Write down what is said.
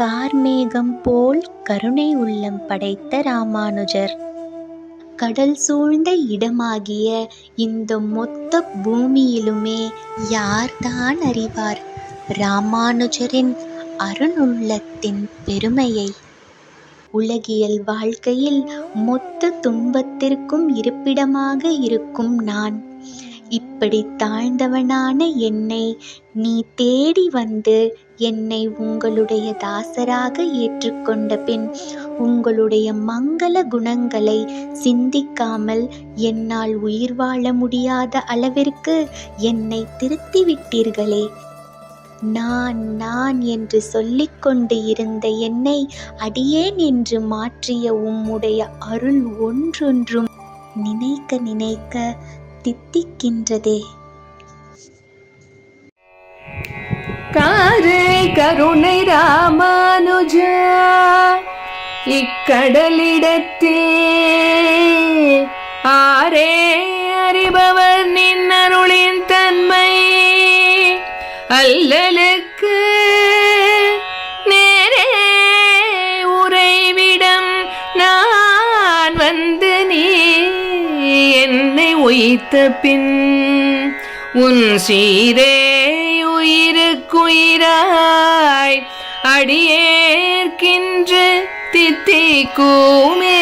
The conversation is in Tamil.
கார்மேகம் போல் கருணை உள்ளம் படைத்த ராமானுஜர். கடல் சூழ்ந்த இடமாகிய இந்த மொத்த பூமியிலுமே யார்தான் அறிவார்? ராமானுஜரின் அருணுள்ளத்தின் பெருமையை. உலகியல் வாழ்க்கையில் மொத்த துன்பத்திற்கும் இருப்பிடமாக இருக்கும் நான். இப்படி தாழ்ந்தவனான என்னை நீ தேடி வந்து என்னை உங்களுடைய தாசராக ஏற்றுக்கொண்ட பின் உங்களுடைய மங்கள குணங்களை சிந்திக்காமல் என்னால் உயிர் வாழ முடியாத அளவிற்கு என்னை திருத்திவிட்டீர்களே. நான் நான் என்று சொல்லிக்கொண்டு இருந்த என்னை அடியேன் என்று மாற்றிய உம்முடைய அருள் ஒன்றொன்றும் நினைக்க நினைக்க தித்திக்கின்றதே. காரை கருணை ராமானுஜா இக்கடலிடத்தே. ஆரே அறிபவர் நின்னருளின் தன்மை அல்லலுக்கு உயித்த பின் உன் சீரே உயிருக்குயிராய். அடியேற்கின்ற தித்திக்குமே.